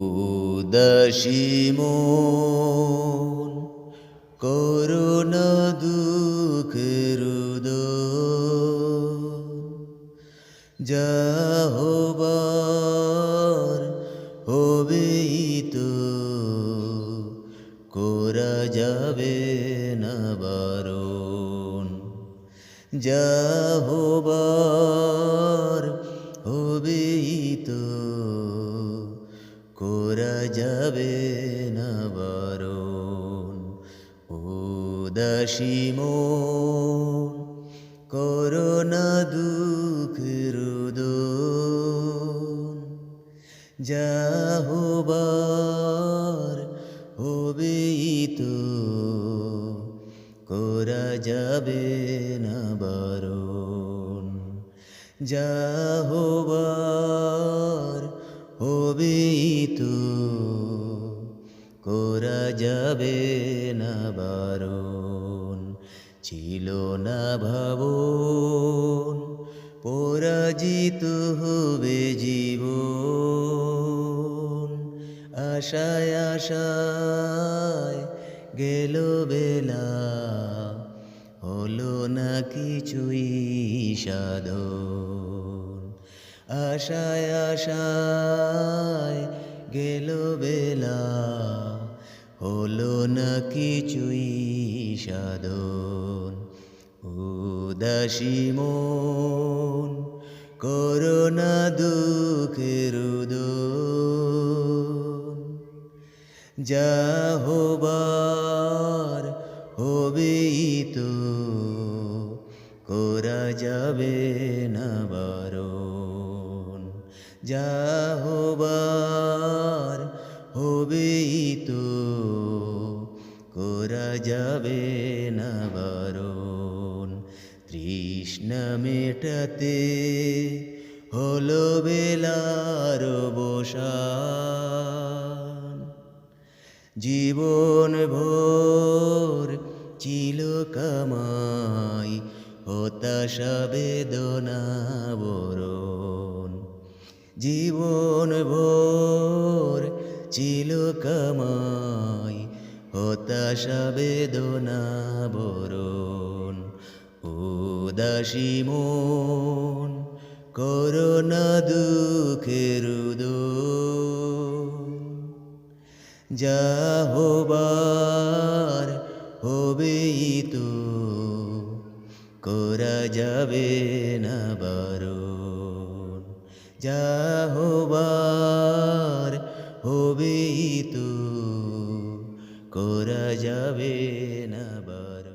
উদাসী মন করুণা দুঃখের যা হবার হবেই তো করা যাবে না বারণ। যা যাবে না বারণ। উদাসী মন করোনা দুঃখের দোন যা হবার হবেই তো, করা যাবে না বারণ। যা যাবে না বারণ, ছিল না ভাবন, পরাজিত হবে জীবন। আশায় আশায় গেল বেলা, হলো না কিছুই সাধন। আশায় আশায় গেল বেলা হলো না কিছুই সাধন? উদাসী মন করোনা দুঃখের যা হবার হবেই তো, করা যাবে না বারণ। যা হবার যাবে না বারণ। তৃষ্ণা মেটাতে হলো বেলার বসান। জীবন ভোর ছিল কামাই, হতাশা বেদনা বরণ। জীবন ভোর ছিল কামাই। হতাশা বেদনা বরণ, উদাসী মন করোনা দুঃখের যা হবার তো করা যাবে না বারণ। যা হবার করা যাবে না বার